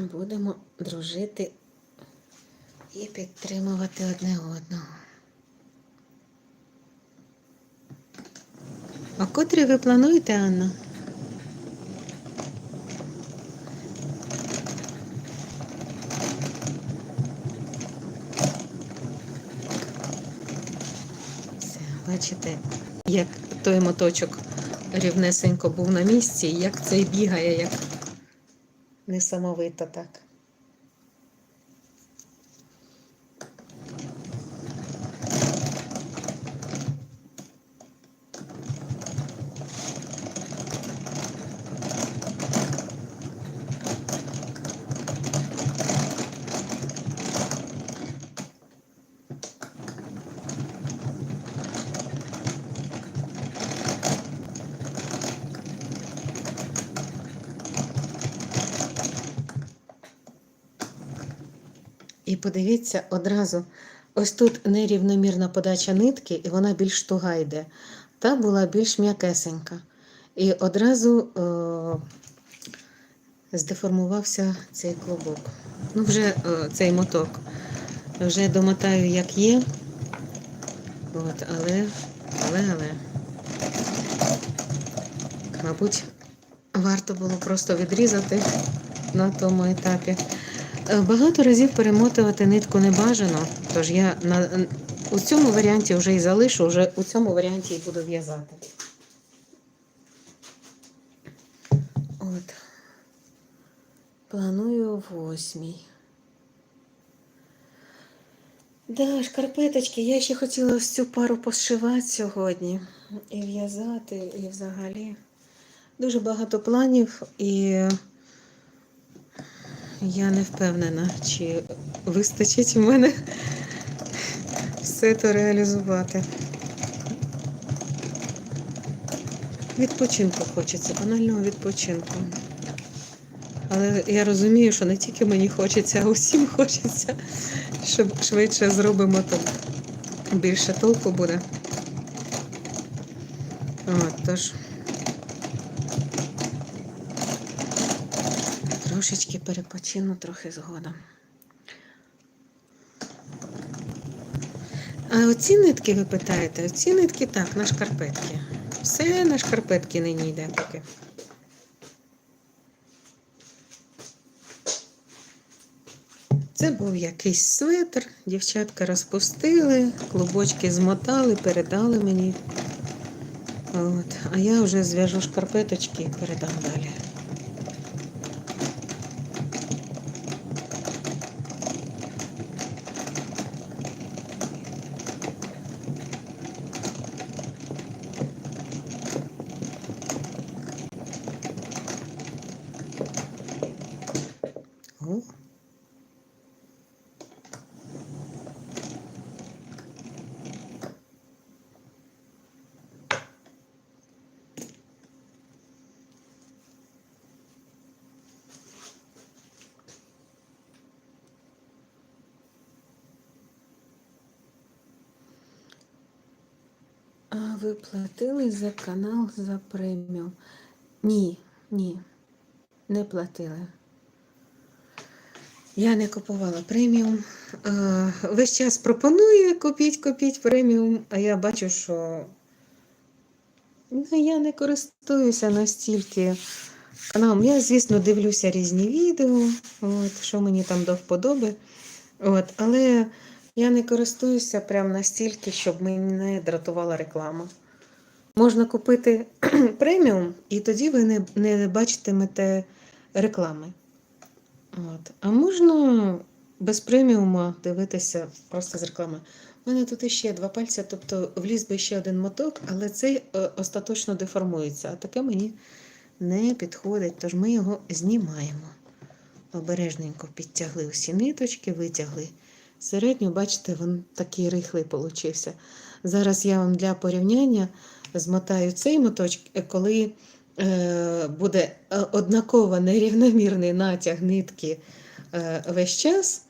будемо дружити і підтримувати одне одного. А котрі ви плануєте, Анна? Все, бачите, як той моточок рівнесенько був на місці, як цей бігає, як несамовито так. І подивіться одразу, ось тут нерівномірна подача нитки, і вона більш туга йде. Та була більш м'якесенька. І одразу о, здеформувався цей клубок. Ну, вже о, цей моток. Вже домотаю, як є. От, але, але, але. Мабуть, варто було просто відрізати на тому етапі. Е, Багато разів перемотувати нитку не бажано, тож я на, у цьому варіанті вже і залишу, вже у цьому варіанті і буду в'язати. От. Планую восьмій. Да, шкарпеточки, я ще хотіла ось цю пару пошивати сьогодні. І в'язати, і взагалі. Дуже багато планів і. Я не впевнена, чи вистачить в мене все це реалізувати. Відпочинку хочеться, банального відпочинку. Але я розумію, що не тільки мені хочеться, а усім хочеться, щоб швидше зробимо то більше толку буде. От, тож. Трошечки перепочину трохи згодом. А оці нитки ви питаєте? Оці нитки так, на шкарпетки. Все на шкарпетки нині йде поки. Це був якийсь светр, дівчатка розпустили, клубочки змотали, передали мені. От. А я вже зв'яжу шкарпеточки і передам далі. О. А ви платили за канал за преміум? Ні, ні, не платили. Я не купувала преміум. Е, Весь час пропонує купіть, купіть преміум, а я бачу, що ну, я не користуюся настільки каналом. Я, звісно, дивлюся різні відео, от, що мені там до вподоби. От, але я не користуюся прям настільки, щоб мене дратувала реклама. Можна купити преміум, і тоді ви не, не бачитимете реклами. От. А можна без преміума дивитися просто з реклами. У мене тут іще два пальця, тобто вліз би ще один моток, але цей е, остаточно деформується, а таке мені не підходить, тож ми його знімаємо. Обережненько підтягли усі ниточки, витягли середню, бачите, він такий рихлий получився. Зараз я вам для порівняння змотаю цей моточок, е, коли е, буде е, однаково нерівномірний натяг нитки е, весь час,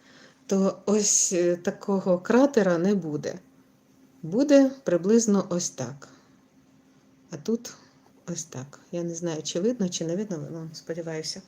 то ось е, такого кратера не буде. Буде приблизно ось так. А тут ось так. Я не знаю, чи видно, чи не видно, ну, сподіваюся.